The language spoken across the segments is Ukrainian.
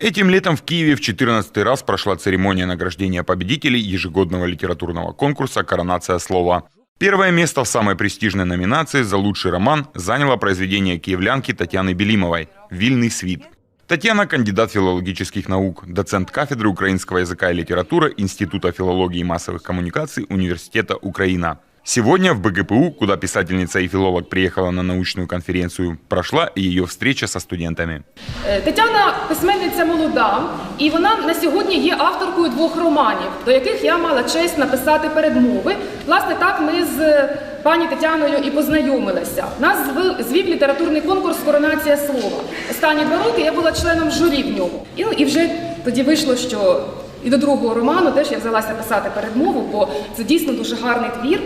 Этим летом в Киеве в 14 раз прошла церемония награждения победителей ежегодного литературного конкурса «Коронация слова». Первое место в самой престижной номинации за лучший роман заняло произведение киевлянки Татьяны Белимовой «Вильный свит». Татьяна – кандидат филологических наук, доцент кафедры украинского языка и литературы Института филологии и массовых коммуникаций Университета Украина. Сегодня в БГПУ, куда писательница и филолог приехала на научную конференцию, прошла и ее встреча со студентами. Е, Тетяна письменниця молода, і вона на сьогодні є авторкою двох романів, до яких я мала честь написати передмови. Власне, так ми з пані Тетяною і познайомилися. Нас звив, звів літературний конкурс Коронація слова. Останні два роки я була членом журі в ньому. Ну, і вже тоді вийшло, що і до другого роману теж я взялася писати передмову, бо це дійсно дуже гарний твір.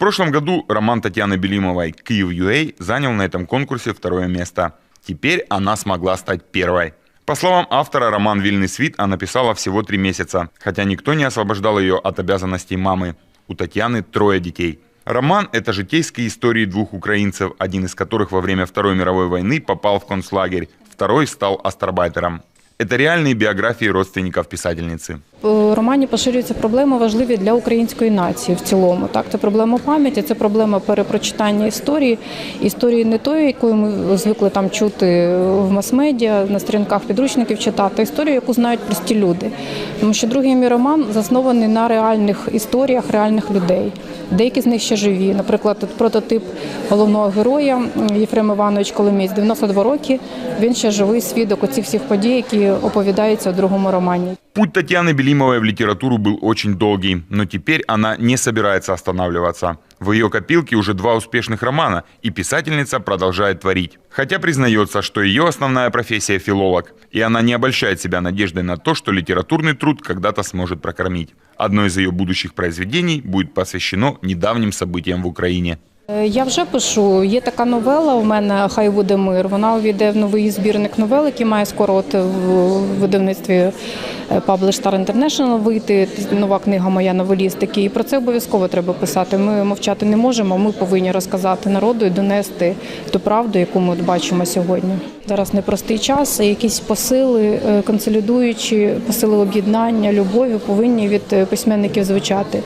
Прошлом году роман Татьяны Белимовой «Киев.ua» занял на этом конкурсе второе место. Теперь она смогла стать первой. По словам автора, роман «Вильный свит» она писала всего три месяца, хотя никто не освобождал ее от обязанностей мамы. У Татьяны трое детей. Роман – это житейские истории двух украинцев, один из которых во время Второй мировой войны попал в концлагерь, второй стал астарбайтером. Это реальные биографии родственников писательницы. В романі поширюються проблеми важливі для української нації в цілому. Так, це проблема пам'яті, це проблема перепрочитання історії, історії не тої, якою ми звикли там чути в мас-медіа, на сторінках підручників читати, а історію, яку знають прості люди. Тому що другий мій роман заснований на реальних історіях реальних людей. Деякі з них ще живі. Наприклад, тут прототип головного героя Єфрем Іванович Коломієць, 92 роки. Він ще живий свідок оцих всіх подій, які оповідаються у другому романі. Путь Татьяны Белимовой в литературу был очень долгий, но теперь она не собирается останавливаться. В ее копилке уже два успешных романа, и писательница продолжает творить. Хотя признается, что ее основная профессия – филолог, и она не обольщает себя надеждой на то, что литературный труд когда-то сможет прокормить. Одно из ее будущих произведений будет посвящено недавним событиям в Украине. Е, Я вже пишу. Є така новела у мене Хай буде мир. Вона увійде в новий збірник новел, який має скоро от в видавництві е, Publish Star International вийти. Нова книга моя новелістики. І про це обов'язково треба писати. Ми мовчати не можемо. Ми повинні розказати народу і донести ту правду, яку ми от бачимо сьогодні. Зараз непростий час, якісь посили е, консолідуючі, посили об'єднання, любові повинні від е, письменників звучати.